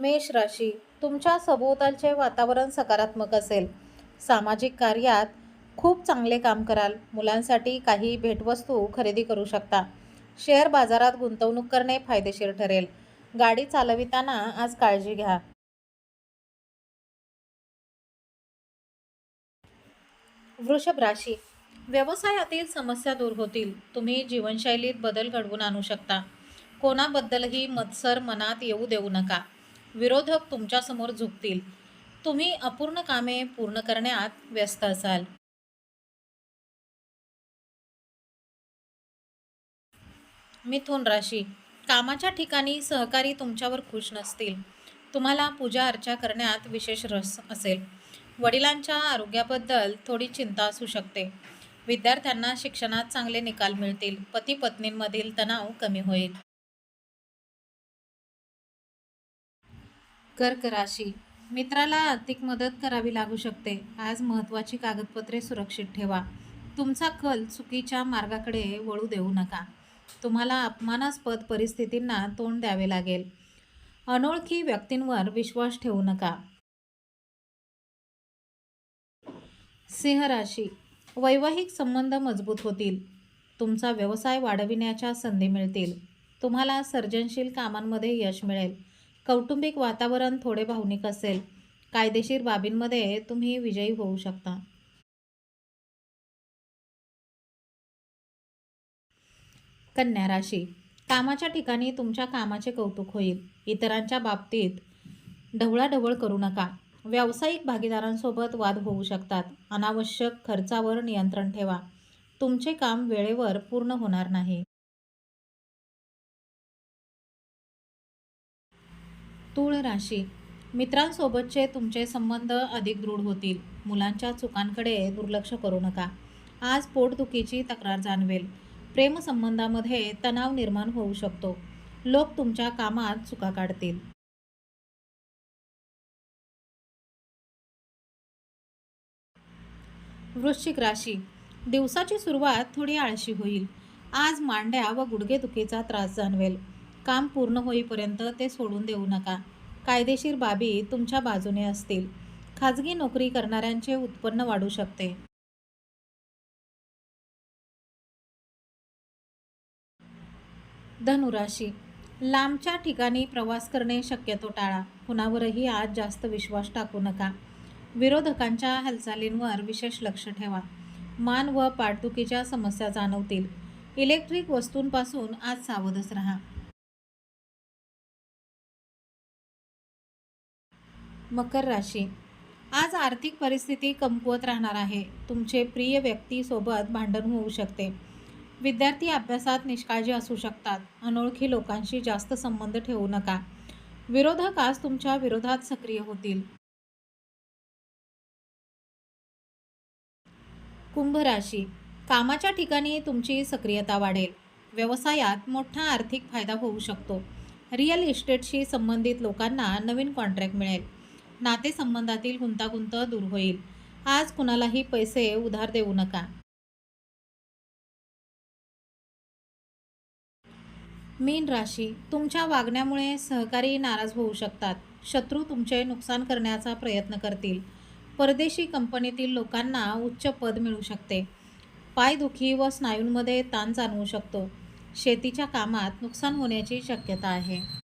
मेष राशी तुमच्या सभोवतालचे वातावरण सकारात्मक असेल. सामाजिक कार्यात खूप चांगले काम कराल. मुलांसाठी काही भेटवस्तू खरेदी करू शकता. शेअर बाजारात गुंतवणूक करणे फायदेशीर ठरेल. गाडी चालविताना आज काळजी घ्या. वृषभ राशी. व्यवसायातील समस्या दूर होतील. तुम्ही जीवनशैलीत बदल घडवून आणू शकता. कोणाबद्दलही मत्सर मनात येऊ देऊ नका. विरोधक तुमच्यासमोर झुकतील. तुम्ही अपूर्ण कामे पूर्ण करण्यात व्यस्त असाल. मिथुन राशी. कामाच्या ठिकाणी सहकारी तुमच्यावर खुश नसतील. तुम्हाला पूजा अर्चा करण्यात विशेष रस असेल. वडिलांच्या आरोग्याबद्दल थोडी चिंता असू शकते. विद्यार्थ्यांना शिक्षणात चांगले निकाल मिळतील. पती पत्नींमधील तणाव कमी होईल. कर्क राशी मित्राला आर्थिक मदत करावी लागू शकते. आज महत्त्वाची कागदपत्रे सुरक्षित ठेवा. तुमचा कल चुकीच्या मार्गाकडे वळू देऊ नका. तुम्हाला अपमानास्पद परिस्थितींना तोंड द्यावे लागेल. अनोळखी व्यक्तींवर विश्वास ठेवू नका. सिंह राशी वैवाहिक संबंध मजबूत होतील. तुमचा व्यवसाय वाढविण्याच्या संधी मिळतील. तुम्हाला सर्जनशील कामांमध्ये यश मिळेल. कौटुंबिक वातावरण थोडे भावनिक असेल. कायदेशीर बाबींमध्ये तुम्ही विजयी होऊ शकता. कन्या राशी. कामाच्या ठिकाणी तुमच्या कामाचे कौतुक होईल. इतरांच्या बाबतीत ढवळाढवळ करू नका. व्यावसायिक भागीदारांसोबत वाद होऊ शकतात. अनावश्यक खर्चावर नियंत्रण ठेवा. तुमचे काम वेळेवर पूर्ण होणार नाही. तूळ राशी. मित्रांसोबतचे तुमचे संबंध अधिक दृढ होतील. मुलांच्या चुकांकडे दुर्लक्ष करू नका. आज पोटदुखीची तक्रार जाणवेल. प्रेमसंबंधामध्ये तणाव निर्माण होऊ शकतो. लोक तुमच्या कामात चुका काढतील. वृश्चिक राशी. दिवसाची सुरुवात थोडी आळशी होईल. आज मांड्या व गुडघेदुखीचा त्रास जाणवेल. काम पूर्ण होईपर्यंत ते सोडून देऊ नका. कायदेशीर बाबी तुमच्या बाजूने असतील. खाजगी नोकरी करणाऱ्यांचे उत्पन्न वाढू शकते. धनुराशी. लांबच्या ठिकाणी प्रवास करणे शक्यतो टाळा. कुणावरही आज जास्त विश्वास टाकू नका. विरोधकांच्या हालचालींवर विशेष लक्ष ठेवा. मान व पाठदुखीच्या समस्या जाणवतील. इलेक्ट्रिक वस्तूंपासून आज सावधच राहा. मकर राशी. आज आर्थिक परिस्थिती कमकुवत राहणार आहे. तुमचे प्रिय व्यक्तीसोबत भांडण होऊ शकते. विद्यार्थी अभ्यासात निष्काळजी असू शकतात. अनोळखी लोकांशी जास्त संबंध ठेवू नका. विरोधक आज तुमच्या विरोधात सक्रिय होतील. कुंभ राशी. कामाच्या ठिकाणी तुमची सक्रियता वाढेल. व्यवसायात मोठा आर्थिक फायदा होऊ शकतो. रिअल इस्टेटशी संबंधित लोकांना नवीन कॉन्ट्रॅक्ट मिळेल. नातेसंबंधातील गुंतागुंत दूर होईल. आज कुणालाही पैसे उधार देऊ नका. मीन राशी तुमच्या वागण्यामुळे सहकारी नाराज होऊ शकतात. शत्रू तुमचे नुकसान करण्याचा प्रयत्न करतील. परदेशी कंपनीतील लोकांना उच्च पद मिळू शकते. पायदुखी व स्नायूंमध्ये ताण जाणवू शकतो. शेतीच्या कामात नुकसान होण्याची शक्यता आहे.